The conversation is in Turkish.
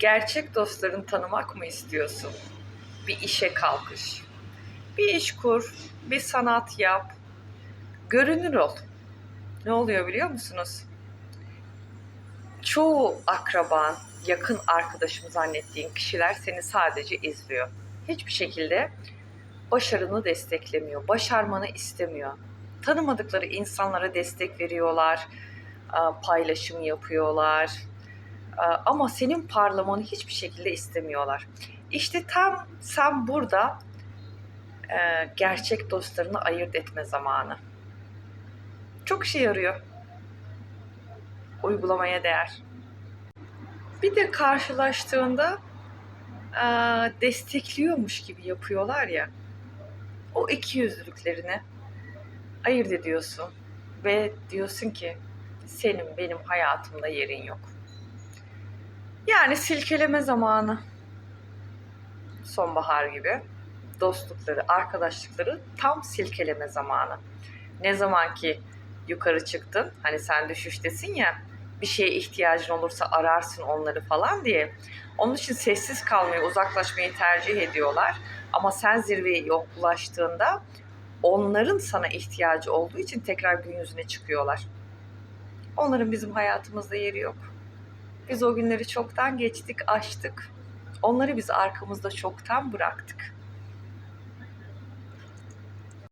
Gerçek dostlarını tanımak mı istiyorsun? Bir işe kalkış. Bir iş kur, bir sanat yap. Görünür ol. Ne oluyor biliyor musunuz? Çoğu akraban, yakın arkadaşım zannettiğin kişiler seni sadece izliyor. Hiçbir şekilde başarını desteklemiyor, başarmanı istemiyor. Tanımadıkları insanlara destek veriyorlar, paylaşım yapıyorlar. E, Ama senin parlamanı hiçbir şekilde istemiyorlar. İşte tam sen burada e, gerçek dostlarını ayırt etme zamanı. Çok işe yarıyor. Uygulamaya değer. Bir de karşılaştığında e, destekliyormuş gibi yapıyorlar ya. O iki yüzlülüklerini ayırt ediyorsun ve diyorsun ki senin benim hayatımda yerin yok. Yani silkeleme zamanı. Sonbahar gibi dostlukları, arkadaşlıkları tam silkeleme zamanı. Ne zaman ki yukarı çıktın, hani sen düşüştesin ya, bir şeye ihtiyacın olursa ararsın onları falan diye. Onun için sessiz kalmayı, uzaklaşmayı tercih ediyorlar. Ama sen zirveye ulaştığında onların sana ihtiyacı olduğu için tekrar gün yüzüne çıkıyorlar. Onların bizim hayatımızda yeri yok. Biz o günleri çoktan geçtik, aştık. Onları biz arkamızda çoktan bıraktık.